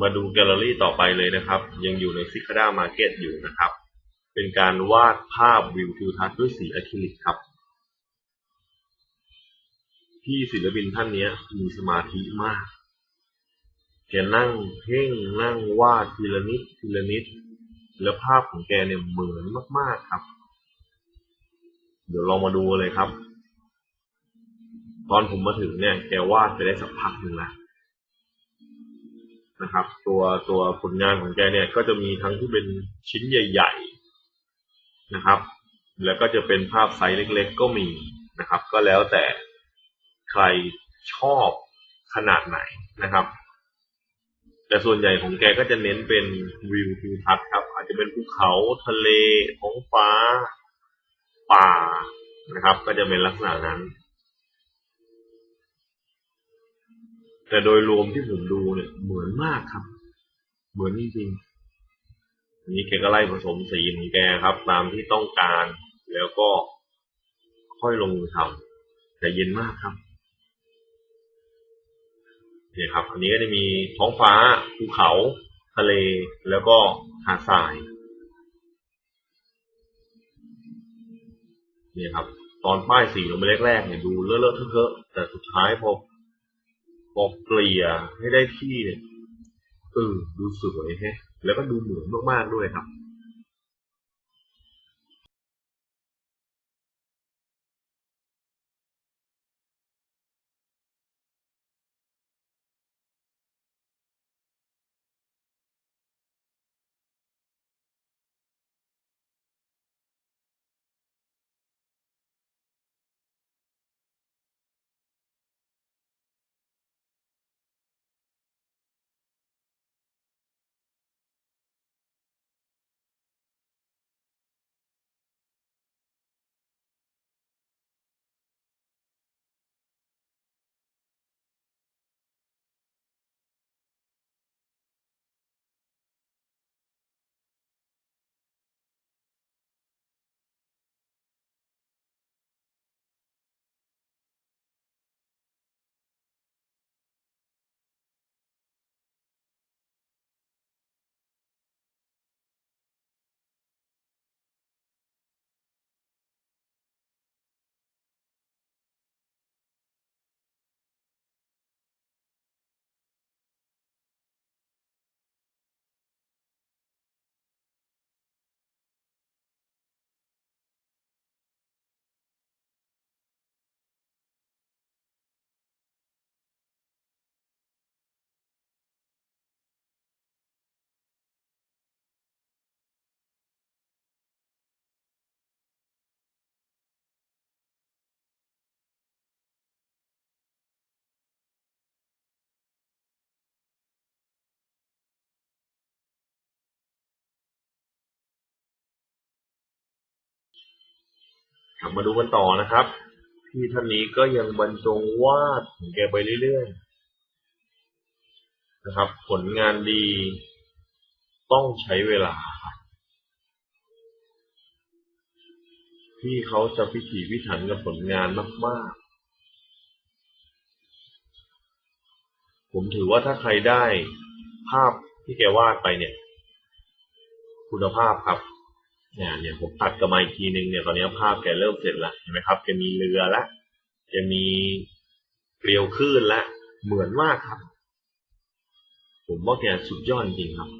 มาดูแกลเลอรี่ต่อไปเลยนะครับ ยังอยู่ในซิคาด้ามาร์เก็ตอยู่นะครับ เป็นการวาดภาพวิวทิวทัศน์ด้วยสีอะคริลิกครับ ที่ศิลปินท่านนี้มีสมาธิมากแกนั่งเพ่งนั่งวาดทีละนิดทีละนิด แล้วภาพของแกเนี่ยเหมือนมาก ๆครับ เดี๋ยวลองมาดูเลยครับ ตอนผมมาถึงเนี่ย แกวาดไปได้สักพักหนึ่งแล้ว นะครับ ตัวตัวผลงานของแกเนี่ยก็จะมีทั้งที่เป็นชิ้นใหญ่ ๆนะครับ แล้วก็จะเป็นภาพไซส์เล็ก ๆ ก็มีนะครับ ก็แล้วแต่ใครชอบขนาดไหนนะครับ แต่ส่วนใหญ่ของแกก็จะเน้นเป็นวิวทิวทัศน์ครับ อาจจะเป็นภูเขาทะเลท้องฟ้า ป่านะครับ ก็จะเป็นลักษณะนั้น แต่โดยรวมที่ผมดูเนี่ยเหมือนมากครับ เหมือนจริงๆนนี้แกก็ไล่ผสมสีของแกครับ ตามที่ต้องการแล้วก็ค่อยลงมือทำแต่เย็นมากครับเนี่ยครับ อันนี้ก็จะมีท้องฟ้าภูเขา ทะเลแล้วก็หาดทรายนี่ครับ ตอนป้ายสีลงไปแรกๆเนี่ยดูเลอะๆเทอะๆแต่สุดท้ายพอ พอเกลี่ยให้ได้ที่เนี่ยเออดูสวยแฮะ แล้วก็ดูเหมือนมากๆด้วยครับ กลับมาดูกันต่อนะครับ พี่ท่านนี้ก็ยังบรรจงวาดของแกไปเรื่อยๆนะครับ ผลงานดีต้องใช้เวลาครับพี่เขาจะพิถีพิถันกับผลงานมากๆ ผมถือว่าถ้าใครได้ภาพที่แกวาดไปเนี่ย คุณภาพครับ เนี่ยเนี่ยผมตัดกลับมาอีกทีนึงเนี่ยตอนนี้ภาพแกเริ่มเสร็จแล้วเห็นไหมครับแกมีเรือละแกมีเกลียวคลื่นละเหมือนมากครับ ผมว่าแกสุดยอดจริงครับ